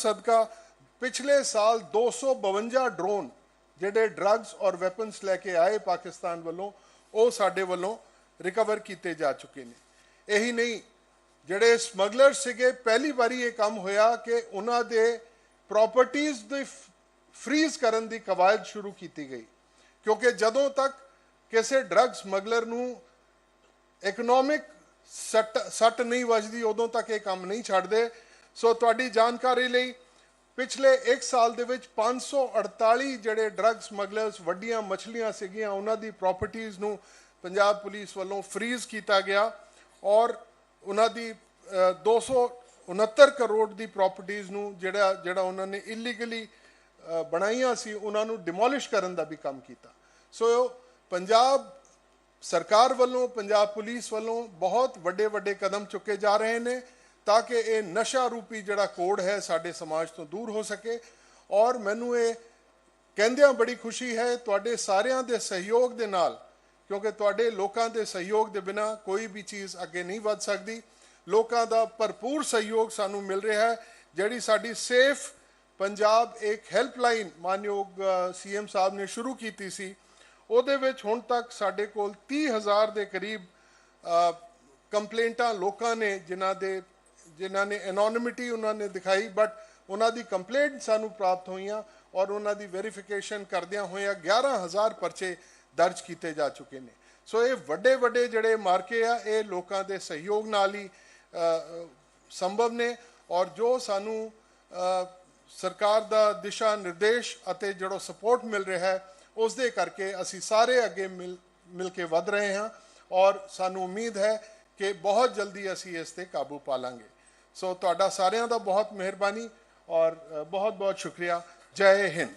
ਸਦਕਾ ਪਿਛਲੇ ਸਾਲ 252 ਡਰੋਨ ਜਿਹੜੇ ਡਰੱਗਸ ਔਰ ਵੈਪਨਸ ਲੈ ਕੇ ਆਏ ਪਾਕਿਸਤਾਨ ਵੱਲੋਂ, ਉਹ ਸਾਡੇ ਵੱਲੋਂ ਰਿਕਵਰ ਕੀਤੇ ਜਾ ਚੁੱਕੇ ਨੇ। ਇਹੀ ਨਹੀਂ, ਜਿਹੜੇ ਸਮਗਲਰ ਸੀਗੇ, ਪਹਿਲੀ ਵਾਰੀ ਇਹ ਕੰਮ ਹੋਇਆ ਕਿ ਉਹਨਾਂ ਦੇ ਪ੍ਰਾਪਰਟੀਆਂ ਦੇ ਫ੍ਰੀਜ਼ ਕਰਨ ਦੀ ਕਵਾਇਦ ਸ਼ੁਰੂ ਕੀਤੀ ਗਈ। ਕਿਉਂਕਿ ਜਦੋਂ ਤੱਕ ਕਿਸੇ ਡਰੱਗ ਸਮਗਲਰ ਨੂੰ ਇਕਨੋਮਿਕ ਸੱਟ ਸੱਟ ਨਹੀਂ ਵੱਜਦੀ, ਉਦੋਂ ਤੱਕ ਇਹ ਕੰਮ ਨਹੀਂ ਛੱਡਦੇ। ਸੋ ਤੁਹਾਡੀ ਜਾਣਕਾਰੀ ਲਈ ਪਿਛਲੇ 1 ਸਾਲ ਦੇ ਵਿੱਚ 548 ਜਿਹੜੇ ਡਰੱਗ ਸਮਗਲਰਸ ਵੱਡੀਆਂ ਮੱਛਲੀਆਂ ਸੀਗੀਆਂ ਉਹਨਾਂ ਦੀ ਪ੍ਰਾਪਰਟੀਆਂ ਨੂੰ ਪੰਜਾਬ ਪੁਲਿਸ ਵੱਲੋਂ ਫ੍ਰੀਜ਼ ਕੀਤਾ ਗਿਆ ਔਰ ਉਹਨਾਂ ਦੀ ਅ, 269 ਕਰੋੜ ਦੀ ਪ੍ਰਾਪਰਟੀਆਂ ਨੂੰ ਜਿਹੜਾ ਜਿਹੜਾ ਉਹਨਾਂ ਨੇ ਇਲੀਗਲੀ ਬਣਾਈਆਂ ਸੀ ਉਹਨਾਂ ਨੂੰ ਡਿਮੋਲਿਸ਼ ਕਰਨ ਦਾ ਵੀ ਕੰਮ ਕੀਤਾ। ਸੋ ਪੰਜਾਬ ਸਰਕਾਰ ਵੱਲੋਂ ਪੰਜਾਬ ਪੁਲਿਸ ਵੱਲੋਂ ਬਹੁਤ ਵੱਡੇ ਵੱਡੇ ਕਦਮ ਚੁੱਕੇ ਜਾ ਰਹੇ ਨੇ। ਤਾਂ ਕਿ ਇਹ ਨਸ਼ਾ ਰੂਪੀ ਜਿਹੜਾ ਕੋਡ ਹੈ ਸਾਡੇ ਸਮਾਜ ਤੋਂ ਦੂਰ ਹੋ ਸਕੇ। ਔਰ ਮੈਨੂੰ ਇਹ ਕਹਿੰਦਿਆਂ ਬੜੀ ਖੁਸ਼ੀ ਹੈ, ਤੁਹਾਡੇ ਸਾਰਿਆਂ ਦੇ ਸਹਿਯੋਗ ਦੇ ਨਾਲ, ਕਿਉਂਕਿ ਤੁਹਾਡੇ ਲੋਕਾਂ ਦੇ ਸਹਿਯੋਗ ਦੇ ਬਿਨਾ ਕੋਈ ਵੀ ਚੀਜ਼ ਅੱਗੇ ਨਹੀਂ ਵੱਧ ਸਕਦੀ। ਲੋਕਾਂ ਦਾ ਭਰਪੂਰ ਸਹਿਯੋਗ ਸਾਨੂੰ ਮਿਲ ਰਿਹਾ ਹੈ, ਜਿਹੜੀ ਸਾਡੀ ਸੇਫ ਪੰਜਾਬ ਇੱਕ ਹੈਲਪਲਾਈਨ ਮਾਨਯੋਗ ਸੀਐਮ ਸਾਹਿਬ ਨੇ ਸ਼ੁਰੂ ਕੀਤੀ ਸੀ। ਉਹਦੇ ਵਿੱਚ ਹੁਣ ਤੱਕ ਸਾਡੇ ਕੋਲ 30000 ਦੇ ਕਰੀਬ ਕੰਪਲੇਂਟਾਂ ਲੋਕਾਂ ਨੇ, ਜਿਨ੍ਹਾਂ ਦੇ ਜਿਨ੍ਹਾਂ ਨੇ ਐਨੋਨਿਮਿਟੀ ਉਹਨਾਂ ਨੇ ਦਿਖਾਈ ਬਟ ਉਹਨਾਂ ਦੀ ਕੰਪਲੇਂਟ ਸਾਨੂੰ ਪ੍ਰਾਪਤ ਹੋਈਆਂ ਔਰ ਉਹਨਾਂ ਦੀ ਵੈਰੀਫਿਕੇਸ਼ਨ ਕਰਦਿਆਂ ਹੋਇਆਂ 11000 ਪਰਚੇ ਦਰਜ ਕੀਤੇ ਜਾ ਚੁੱਕੇ ਨੇ। ਸੋ ਇਹ ਵੱਡੇ ਵੱਡੇ ਜਿਹੜੇ ਮਾਰਕੇ ਆ, ਇਹ ਲੋਕਾਂ ਦੇ ਸਹਿਯੋਗ ਨਾਲ ਹੀ ਸੰਭਵ ਨੇ ਔਰ ਜੋ ਸਾਨੂੰ ਸਰਕਾਰ ਦਾ ਦਿਸ਼ਾ ਨਿਰਦੇਸ਼ ਅਤੇ ਜਿਹੜਾ ਸਪੋਰਟ ਮਿਲ ਰਿਹਾ ਹੈ ਉਸ ਦੇ ਕਰਕੇ ਅਸੀਂ ਸਾਰੇ ਅੱਗੇ ਮਿਲ ਮਿਲ ਕੇ ਵਧ ਰਹੇ ਹਾਂ ਔਰ ਸਾਨੂੰ ਉਮੀਦ ਹੈ ਕਿ ਬਹੁਤ ਜਲਦੀ ਅਸੀਂ ਇਸ ਤੇ ਕਾਬੂ ਪਾ ਲਾਂਗੇ। ਸੋ ਤੁਹਾਡਾ ਸਾਰਿਆਂ ਦਾ ਬਹੁਤ ਮਿਹਰਬਾਨੀ ਔਰ ਬਹੁਤ ਬਹੁਤ ਸ਼ੁਕਰੀਆ। ਜੈ ਹਿੰਦ।